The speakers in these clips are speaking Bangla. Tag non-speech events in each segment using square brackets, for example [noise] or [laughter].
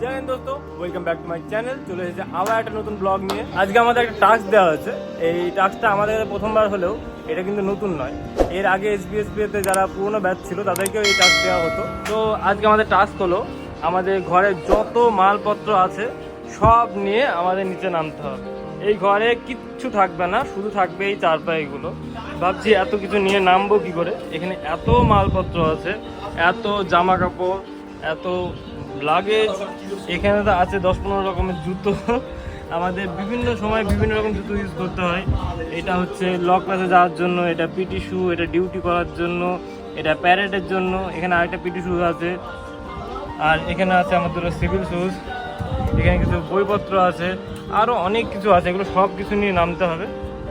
দোস্ত ওয়েলকাম ব্যাক মাই চ্যানেল চলে এসেছে আবার একটা নতুন ব্লগ নিয়ে। আজকে আমাদের একটা টাস্ক দেওয়া হয়েছে। এই টাস্কটা আমাদের প্রথমবার হলেও এটা কিন্তু নতুন নয়। এর আগে যারা ছিল, তাদেরকেও এই টাস্ক দেওয়া হতো। তো আজকে আমাদের টাস্ক হলো, আমাদের ঘরে যত মালপত্র আছে, সব নিয়ে আমাদের নিচে নামতে হবে। এই ঘরে কিচ্ছু থাকবে না, শুধু থাকবে এই চারপাইগুলো। ভাবছি এত কিছু নিয়ে নামবো কি করে? এখানে এত মালপত্র আছে, এত জামা কাপড় এত লাগেজ এখানে তো আছে দশ পনেরো রকমের জুতো। আমাদের বিভিন্ন সময় বিভিন্ন রকম জুতো ইউজ করতে হয়। এটা হচ্ছে ল ক্লাসে যাওয়ার জন্য, এটা পিটি শু এটা ডিউটি করার জন্য, এটা প্যারেডের জন্য, এখানে আরেকটা পিটি শু আছে। আর এখানে আছে আমাদের সিভিল শুজ এখানে কিছু বইপত্র আছে আরও অনেক কিছু আছে, এগুলো সব কিছু নিয়ে নামতে হবে।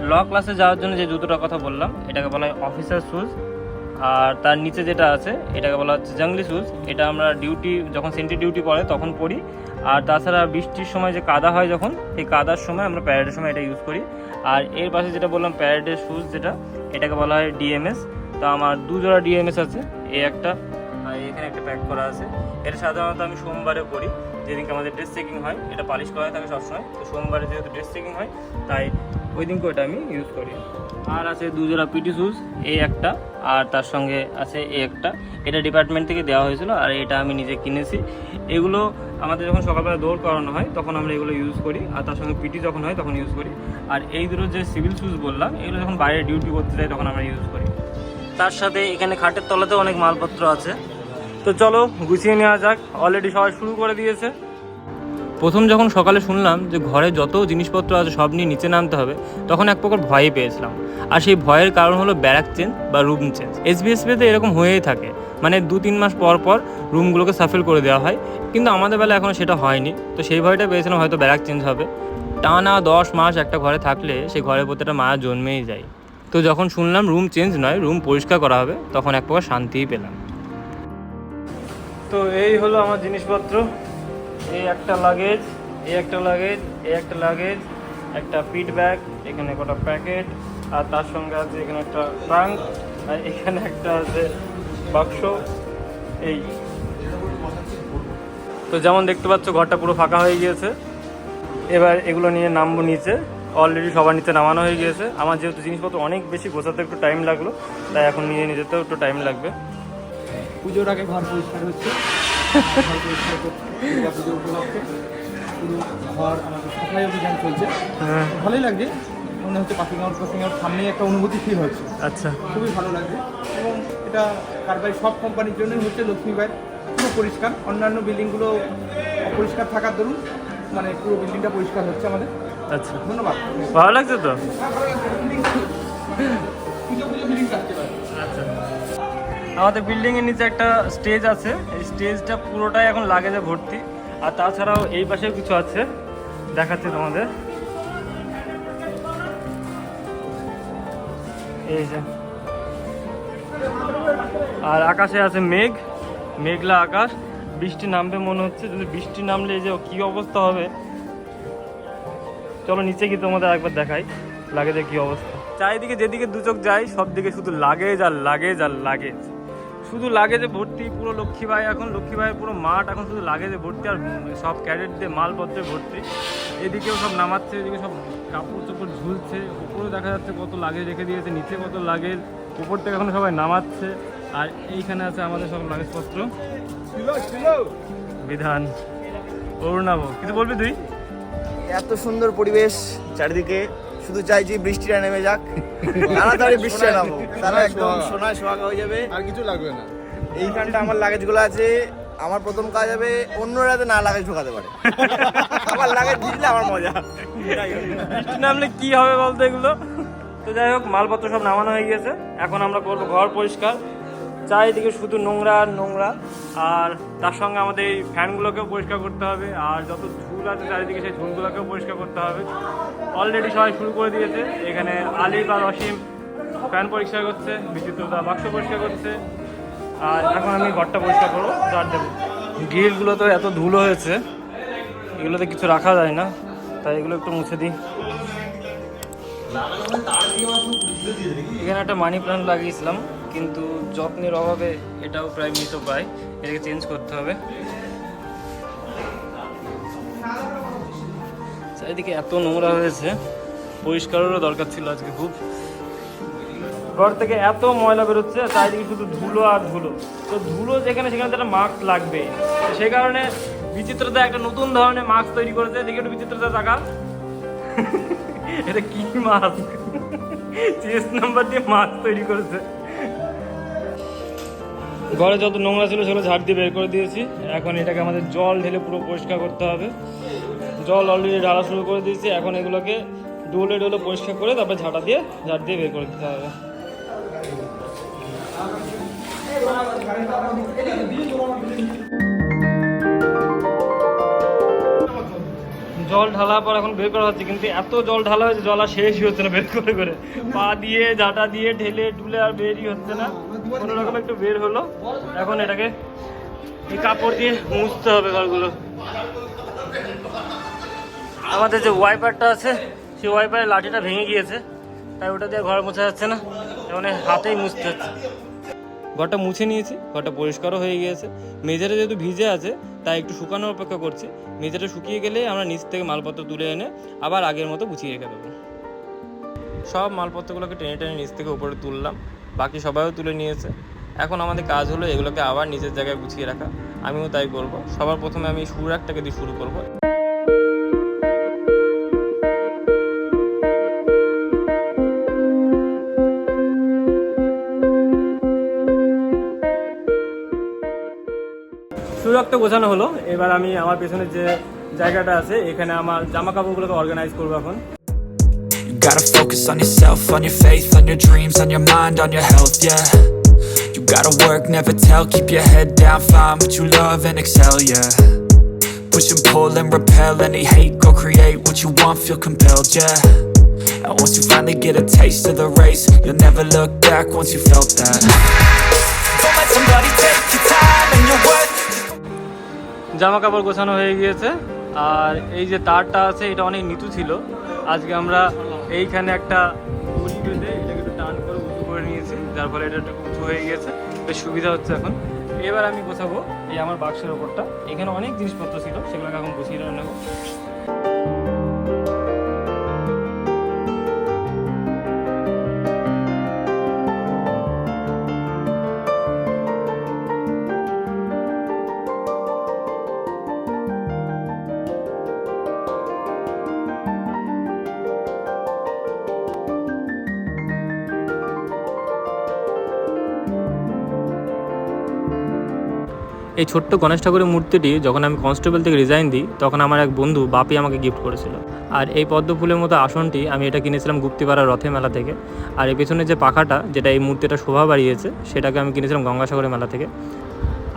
ল ক্লাসে যাওয়ার জন্য যে জুতোটার কথা বললাম, এটাকে বলা হয় অফিসার শুজ আর তার নিচে যেটা আছে, এটাকে বলা হচ্ছে জাংলি শুজ এটা আমরা ডিউটি যখন সেন্ট্রি ডিউটি পড়ে, তখন পরি আর তাছাড়া বৃষ্টির সময় যে কাদা হয় যখন, সেই কাদার সময় আমরা প্যারেডের সময় এটা ইউজ করি। আর এর পাশে যেটা বললাম প্যারেডের শুজ যেটা, এটাকে বলা হয় ডিএমএস তো আমার দু জোড়া ডিএমএস আছে, এই একটা, আর এখানে একটা প্যাক করা আছে। এটা সাধারণত আমি সোমবারে করি যেদিনকে আমাদের ড্রেস চেকিং হয়, এটা পালিশ করা হয় থাকে সবসময়। তো সোমবারে যেহেতু ড্রেস চেকিং হয়, তাই ওই দিনকে ওটা আমি ইউজ করি। আর আছে দুজোড়া পিটি শুজ এই একটা, আর তার সঙ্গে আছে এই একটা। এটা ডিপার্টমেন্ট থেকে দেওয়া হয়েছিল আর এটা আমি নিজে কিনেছি। এগুলো আমাদের যখন সকালবেলা দৌড় করানো হয়, তখন আমরা এগুলো ইউজ করি। আর তার সঙ্গে পিটি যখন হয়, তখন ইউজ করি। আর এই দুটো যে সিভিল শুজ বললাম, এগুলো যখন বাইরে ডিউটি করতে যাই, তখন আমরা ইউজ করি। তার সাথে এখানে খাটের তলাতে অনেক মালপত্র আছে। তো চলো, গুছিয়ে নেওয়া যাক। অলরেডি সবাই শুরু করে দিয়েছে। প্রথম যখন সকালে শুনলাম যে ঘরে যত জিনিসপত্র আছে সব নিয়ে নিচে নামতে হবে, তখন এক প্রকার ভয়ই পেয়েছিলাম। আর সেই ভয়ের কারণ হলো ব্যারাক চেঞ্জ বা রুম চেঞ্জ। এসবিএসপিতে এরকম হয়েই থাকে। মানে দু তিন মাস পর পর রুমগুলোকে সাফেল করে দেওয়া হয়। কিন্তু আমাদের বেলা এখনও সেটা হয়নি। তো সেই ভয়টা পেয়েছিলাম হয়তো ব্যারাক চেঞ্জ হবে। টানা দশ মাস একটা ঘরে থাকলে সেই ঘরের প্রতি একটা মায়া জন্মেই যায়। তো যখন শুনলাম রুম চেঞ্জ নয়, রুম পরিষ্কার করা হবে, তখন এক প্রকার শান্তিই পেলাম। তো এই হলো আমার জিনিসপত্র। এই একটা লাগেজ এই একটা লাগেজ এই একটা লাগেজ একটা পিট ব্যাগ এখানে কটা প্যাকেট আর তার সঙ্গে আছে এখানে একটা ট্রাঙ্ক আর এখানে একটা আছে বাক্স এই। তো যেমন দেখতে পাচ্ছ, ঘরটা পুরো ফাঁকা হয়ে গিয়েছে। এবার এগুলো নিয়ে নামবো নিচে। অলরেডি সবার নিচে নামানো হয়ে গিয়েছে। আমার যেহেতু জিনিসপত্র অনেক বেশি গোছাতে একটু টাইম লাগল, তাই এখন নিয়ে নিয়ে যেতেও একটু টাইম লাগবে। পুজোর আগে ঘর পরিষ্কার হচ্ছে। পরিষ্কার উপলক্ষে পুরো ঘর আমাদের অভিযান চলছে হ্যাঁ। ভালোই লাগছে মনে হচ্ছে পাখিং আউট পাসিং আউট সামনে একটা অনুভূতি ফিল হচ্ছে। আচ্ছা। খুবই ভালো লাগছে এবং এটা কারবাই সব কোম্পানির জন্যই হচ্ছে লক্ষ্মীবাই পুরো পরিষ্কার। অন্যান্য বিল্ডিংগুলো অপরিষ্কার থাকার দরুন। মানে পুরো বিল্ডিংটা পরিষ্কার হচ্ছে আমাদের। আচ্ছা। ধন্যবাদ। ভালো লাগছে তো? আমাদের বিল্ডিং এর নিচে একটা স্টেজ আছে। এই স্টেজটা পুরোটাই এখন লাগেজে ভর্তি। আর তাছাড়াও এই পাশেও কিছু আছে। দেখাচ্ছি তোমাদের। এই যে। আর আকাশে আছে মেঘ। মেঘলা আকাশ। বৃষ্টি নামবে মনে হচ্ছে। যদি বৃষ্টি নামলে এই যে কি অবস্থা হবে? চলো নিচে গিয়ে তোমাদের একবার দেখাই লাগেজের কি অবস্থা। চারিদিকে যেদিকে দু চোখ যায় সব দিকে শুধু লাগেজ আর লাগেজ আর লাগেজ শুধু লাগে যে ভর্তি, পুরো লক্ষ্মীবাই এখন লক্ষ্মীবাইয়ের পুরো মাঠ এখন শুধু লাগে যে ভর্তি আর সব ক্যাডেট দিয়ে মালপত্রে ভর্তি। এদিকেও সব নামাচ্ছে, এদিকে সব কাপড় চোপড় ঝুলছে, উপরেও দেখা যাচ্ছে কত লাগেজ রেখে দিয়েছে, নিচে কত লাগেজ, উপর থেকে এখন সবাই নামাচ্ছে। আর এইখানে আছে আমাদের সব লাগেজপত্র। বিধান অরুণাব কিছু বলবি তুই? এত সুন্দর পরিবেশ চারিদিকে। শুধু চাইছি বৃষ্টিটা নেমে যাক। তাড়াতাড়ি বৃষ্টিটা নামো। তারা একদম সোনায় সোহাগা হয়ে যাবে। আর কিছু লাগবে না। এইখানটা আমার লাগেজগুলো আছে। আমার প্রথম কাজ হবে অন্য রাতে না লাগেজ ঢোকাতে পারে। আমার লাগেজ দিলে আমার মজা। বৃষ্টি নামলে কি হবে বলতো এগুলো? তো যাই হোক মালপত্র সব নামানো হয়ে গেছে এখন আমরা করব ঘর পরিষ্কার। চারিদিকে শুধু নোংরা আর নোংরা। আর তার সঙ্গে আমাদের এই ফ্যানগুলোকেও পরিষ্কার করতে হবে। আর যত ঝুল আছে চারিদিকে সেই ঝুলগুলোকেও পরিষ্কার করতে হবে। অলরেডি সবাই শুরু করে দিয়েছে। এখানে আলিফ আর অসীম ফ্যান পরিষ্কার করছে বিচিত্রতা বাক্স পরিষ্কার করছে। আর এখন আমি ঘরটা পরিষ্কার করব যার দেবো। গ্রিলগুলো তো এত ধুলো হয়েছে, এগুলোতে কিছু রাখা যায় না। তাই এগুলো একটু মুছে দিই। এখানে একটা মানি প্ল্যান্ট লাগিয়েছিলাম। কিন্তু যত্নের অভাবে এটাও প্রায় মৃত প্রায়। এটাকে চেঞ্জ করতে হবে। চারিদিকে এত নোংরা হয়েছে। পরিষ্কারেরও দরকার ছিল আজকে খুব। ঘর থেকে এত ময়লা বেরোচ্ছে, চারিদিকে শুধু ধুলো আর ধুলো। তো ধুলো যেখানে, সেখানে একটা মাস্ক লাগবে। সে কারণে বিচিত্রতা একটা নতুন ধরনের মাস্ক তৈরি করেছে। দেখি একটু বিচিত্রতা টাকা [laughs] এটা কি মাস্ক [laughs] চেস্ট নাম্বার দিয়ে মাস্ক তৈরি করেছে। ঘরে যত নোংরা ছিল সেগুলো ঝাড় দিয়ে বের করে দিয়েছি। এখন এটাকে আমাদের জল ঢেলে পুরো পরিষ্কার করতে হবে। জল অলরেডি ঢালা শুরু করে দিয়েছি। এখন এগুলোকে ডোলে ডোলে পরিষ্কার করে তারপরে ঝাঁটা দিয়ে ঝাড় দিয়ে বের করে দিতে হবে। জল ঢালার পর এখন বের করা হচ্ছে, কিন্তু এত জল ঢালা হয়েছে, জল আর শেষই হচ্ছে না বের করে করে। পা দিয়ে ঝাঁটা দিয়ে, ঢেলে, ঢুলে আর বেরই হচ্ছে না। কোনো রকম একটু বের হলো। এখন এটাকে কাপড় দিয়ে মুছতে হবে ঘরগুলো। আমাদের যে ওয়াইপারটা আছে, সেই ওয়াইপারের লাঠিটা ভেঙে গিয়েছে, তাই ওটা দিয়ে ঘর মোছা যাচ্ছে না। এখন হাতেই মুছতে হচ্ছে। ঘরটা মুছে নিয়েছি, ঘরটা পরিষ্কারও হয়ে গিয়েছে। মেঝেটা যেহেতু ভিজে আছে, তাই একটু শুকানোর অপেক্ষা করছি। মেঝেটা শুকিয়ে গেলে আমরা নিচ থেকে মালপত্র তুলে এনে আবার আগের মতো গুছিয়ে রেখে দেবো। সব মালপত্রগুলোকে টেনে টেনে নিচ থেকে উপরে তুললাম, বাকি সবাইও তুলে নিয়েছে। এখন আমাদের কাজ হলো এগুলোকে আবার নিজের জায়গায় গুছিয়ে রাখা। আমিও তাই করব। সবার প্রথমে আমি সুরাকটাকে দিয়ে শুরু করব। সুরাকটা গোছানো হলো এবার আমি আমার পেছনে যে জায়গাটা আছে এখানে আমার জামা কাপড়গুলোকে অর্গানাইজ করবো এখন You gotta focus on yourself, on your faith, on your dreams, on your mind, on your health, yeah. You gotta work, never tell, keep your head down, find what you love and excel, yeah. Push and pull and repel any hate, go create what you want, feel compelled, yeah. And once you finally get a taste of the race, you'll never look back once you felt that. Don't let somebody take জামা কাপড় গোছানো হয়ে গিয়েছে। আর এই যে তারটা আছে, এটা অনেক নিচু ছিল। আজকে আমরা এইখানে একটা দড়ি বেঁধে এটাকে একটু টান করে উঁচু করে নিয়েছি, যার ফলে এটা একটু উঁচু হয়ে গিয়েছে। বেশ সুবিধা হচ্ছে এখন। এবার আমি গোছাবো এই আমার বাক্সের ওপরটা। এখানে অনেক জিনিসপত্র ছিল, সেগুলোকে এখন গুছিয়ে নেব। এই ছোট্ট গণেশ ঠাকুরের মূর্তিটি যখন আমি কনস্টেবল থেকে রিজাইন দিই, তখন আমার এক বন্ধু বাপি আমাকে গিফট করেছিল। আর এই পদ্ম ফুলের মতো আসনটি আমি এটা কিনেছিলাম গুপ্তিপাড়া রথে মেলা থেকে। আর এর পেছনে যে পাখাটা, যেটা এই মূর্তিটা শোভা বাড়িয়েছে, সেটাকে আমি কিনেছিলাম গঙ্গাসাগরের মেলা থেকে।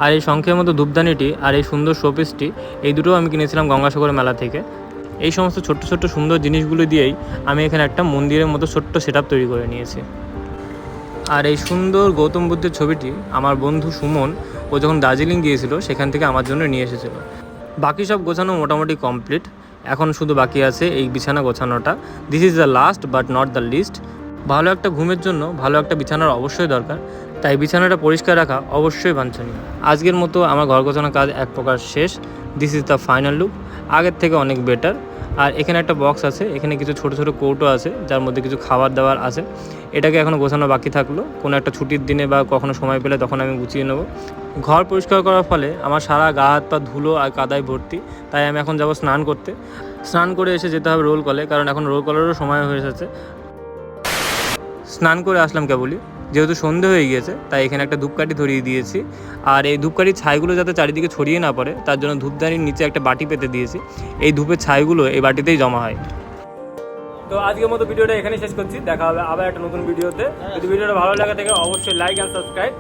আর এই শঙ্খের মতো ধূপদানিটি আর এই সুন্দর শোপিসটি, এই দুটোও আমি কিনেছিলাম গঙ্গাসাগরের মেলা থেকে। এই সমস্ত ছোট্ট ছোট্ট সুন্দর জিনিসগুলো দিয়েই আমি এখানে একটা মন্দিরের মতো ছোট্ট সেট তৈরি করে নিয়েছি। আর এই সুন্দর গৌতম বুদ্ধের ছবিটি আমার বন্ধু সুমন ও যখন দার্জিলিং গিয়েছিল, সেখান থেকে আমার জন্য নিয়ে এসেছিল। বাকি সব গোছানো মোটামুটি কমপ্লিট। এখন শুধু বাকি আছে এই বিছানা গোছানোটা। This is the last but not the least ভালো একটা ঘুমের জন্য ভালো একটা বিছানার অবশ্যই দরকার। তাই বিছানাটা পরিষ্কার রাখা অবশ্যই বাঞ্ছনীয়। আজকের মতো আমার ঘর গোছানোর কাজ এক প্রকার শেষ। This is the final look আগের থেকে অনেক বেটার আর এখানে একটা বক্স আছে, এখানে কিছু ছোট ছোট কৌটো আছে, যার মধ্যে কিছু খাবার দাবার আছে। এটাকে এখনও গোছানো বাকি থাকল। কোনো একটা ছুটির দিনে বা কখনো সময় পেলে তখন আমি গুছিয়ে নেব। ঘর পরিষ্কার করার ফলে আমার সারা গা, হাত, পা ধুলো আর কাদায় ভর্তি। তাই আমি এখন যাব স্নান করতে। স্নান করে এসে যেতে হবে রোল কলে কারণ এখন রোল কলেরও সময় হয়ে এসেছে। স্নান করে আসলাম কেবলই। যেহেতু সন্ধে হয়ে গিয়েছে, তাই এখানে একটা ধূপকাঠি ধরিয়ে দিয়েছি। আর এই ধূপকাঠির ছাইগুলো যাতে চারিদিকে ছড়িয়ে না পড়ে, তার জন্য ধূপদানির নিচে একটা বাটি পেতে দিয়েছি। এই ধূপের ছাইগুলো এই বাটিতেই জমা হয়। তো আজকের মতো ভিডিওটা এখানে শেষ করছি। দেখা হবে আবার একটা নতুন ভিডিওতে। যদি ভিডিওটা ভালো লাগে থাকে, অবশ্যই like and subscribe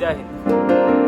Joy Hind.